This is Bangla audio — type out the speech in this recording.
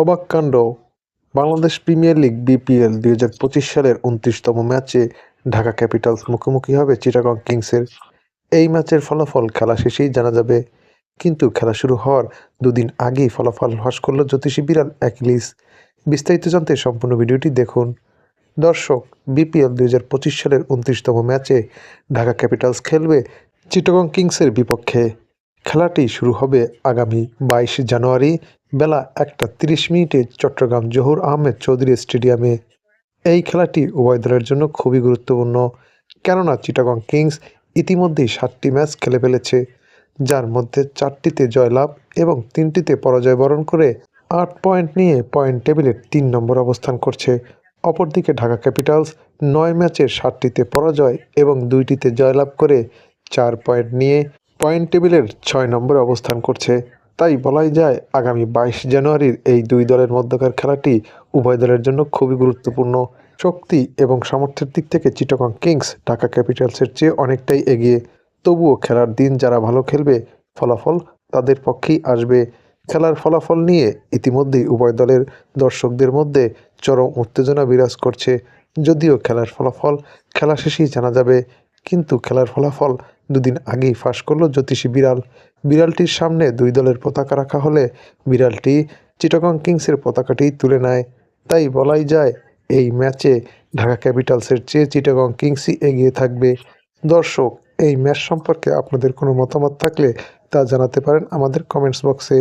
অবাক কাণ্ড। বাংলাদেশ প্রিমিয়ার লিগ বিপিএল দুই হাজার পঁচিশ সালের উনত্রিশতম ম্যাচে ঢাকা ক্যাপিটালস মুখোমুখি হবে চিটাগং কিংসের। এই ম্যাচের ফলাফল খেলা শেষেই জানা যাবে। কিন্তু খেলা শুরু হওয়ার দুদিন আগেই ফলাফল হ্রাস করল জ্যোতিষী বিড়াল অ্যাকিলিস। বিস্তারিত জানতে সম্পূর্ণ ভিডিওটি দেখুন। দর্শক, বিপিএল দুই হাজার পঁচিশ সালের উনত্রিশতম ম্যাচে ঢাকা ক্যাপিটালস খেলবে চিটাগং কিংসের বিপক্ষে। খেলাটি শুরু হবে আগামী বাইশ জানুয়ারি বেলা একটা তিরিশ মিনিটে চট্টগ্রাম জহুর আহমেদ চৌধুরী স্টেডিয়ামে। এই খেলাটি উভয় দলের জন্য খুবই গুরুত্বপূর্ণ, কেননা চিটাগং কিংস ইতিমধ্যেই সাতটি ম্যাচ খেলে ফেলেছে, যার মধ্যে চারটিতে জয়লাভ এবং তিনটিতে পরাজয় বরণ করে আট পয়েন্ট নিয়ে পয়েন্ট টেবিলের তিন নম্বর অবস্থান করছে। অপরদিকে ঢাকা ক্যাপিটালস নয় ম্যাচের সাতটিতে পরাজয় এবং দুইটিতে জয়লাভ করে চার পয়েন্ট নিয়ে পয়েন্ট টেবিলের ছয় নম্বরে অবস্থান করছে। তাই বলাই যায়, আগামী বাইশ জানুয়ারির এই দুই দলের মধ্যকার খেলাটি উভয় দলের জন্য খুবই গুরুত্বপূর্ণ। শক্তি এবং সামর্থ্যের দিক থেকে চিটাগং কিংস ঢাকা ক্যাপিটালসের চেয়ে অনেকটাই এগিয়ে। তবুও খেলার দিন যারা ভালো খেলবে, ফলাফল তাদের পক্ষেই আসবে। খেলার ফলাফল নিয়ে ইতিমধ্যেই উভয় দলের দর্শকদের মধ্যে চরম উত্তেজনা বিরাজ করছে। যদিও খেলার ফলাফল খেলা শেষেই জানা যাবে, কিন্তু খেলার ফলাফল দুদিন আগেই ফাঁস করল জ্যোতিষী বিড়াল। বিড়ালটির সামনে দুই দলের পতাকা রাখা হলে বিড়ালটি চিটাগং কিংসের পতাকাটি তুলে নেয়। তাই বলাই যায়, এই ম্যাচে ঢাকা ক্যাপিটালসের চেয়ে চিটাগং কিংসই এগিয়ে থাকবে। দর্শক, এই ম্যাচ সম্পর্কে আপনাদের কোনো মতামত থাকলে তা জানাতে পারেন আমাদের কমেন্টস বক্সে।